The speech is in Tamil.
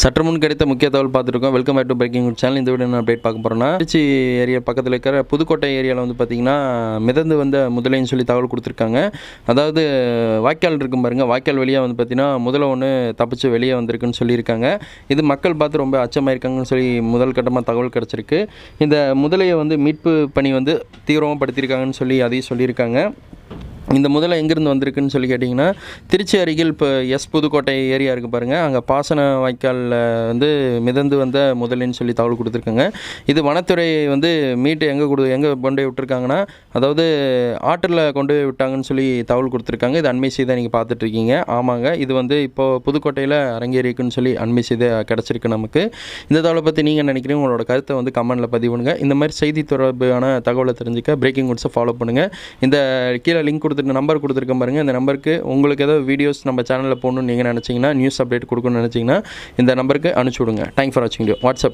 சற்று முன் கிடைத்த முக்கிய தகவல் பார்த்துருக்கோம். Welcome back to breaking channel இந்த வீடியோ அப்டேட் பார்க்க போகிறோம்னா திருச்சி ஏரியா பக்கத்தில் இருக்கிற புதுக்கோட்டை ஏரியாவில் வந்து பார்த்திங்கன்னா மிதந்து வந்த முதலைன்னு சொல்லி தகவல் கொடுத்துருக்காங்க. அதாவது வாய்க்கால் இருக்கும் பாருங்கள் வாய்க்கால் வழியாக வந்து பார்த்திங்கன்னா முதல்ல ஒன்று தப்பிச்சு வெளியே வந்திருக்குன்னு சொல்லியிருக்காங்க. இது மக்கள் பார்த்து ரொம்ப அச்சமாயிருக்காங்கன்னு சொல்லி முதல் கட்டமாக தகவல் கிடச்சிருக்கு. இந்த முதலையை வந்து மீட்பு பணி வந்து தீவிரமாக படுத்தியிருக்காங்கன்னு சொல்லி அதையும் சொல்லியிருக்காங்க. இந்த முதல்ல எங்கேருந்து வந்திருக்குன்னு சொல்லி கேட்டிங்கன்னா திருச்சி அருகில் இப்போ எஸ் புதுக்கோட்டை ஏரியா இருக்குது பாருங்கள் அங்கே பாசன வாய்க்காலில் வந்து மிதந்து வந்த முதலின்னு சொல்லி தகவல் கொடுத்துருக்காங்க. இது வனத்துறை வந்து மீட்டு எங்கே கொடு எங்கே கொண்டு போய் விட்டுருக்காங்கன்னா அதாவது ஆற்றில் கொண்டு போய் விட்டாங்கன்னு சொல்லி தகவல் கொடுத்துருக்காங்க. இது அண்மை செய்த நீங்கள் பார்த்துட்ருக்கீங்க. ஆமாங்க இது வந்து இப்போது புதுக்கோட்டையில் அரங்கேறிக்குன்னு சொல்லி அண்மை செய்த கிடச்சிருக்கு நமக்கு. இந்த தகவலை பற்றி நீங்கள் நினைக்கிறீங்க? உங்களோட கருத்தை வந்து கமெண்டில் பதிவுனுங்க இந்த மாதிரி செய்தி தொடர்பான தகவலை தெரிஞ்சுக்க பிரேக்கிங் நியூஸை ஃபாலோ பண்ணுங்கள் இந்த கீழே லிங்க் கொடுத்துட்டு நம்பர் கொடுத்துருக்கேன் பாருங்கள் இந்த நம்பருக்கு உங்களுக்கு ஏதாவது வீடியோஸ் நம்ம சேனலில் போகணும்னு நீங்கள் நினச்சிங்கன்னா நியூஸ் அப்டேட் கொடுக்கணும்னு நினச்சிங்கன்னா இந்த நம்பருக்கு அனுப்பிச்சி விடுங்க. தேங்க் ஃபார் வாட்சிங் வாட்ஸ்அப்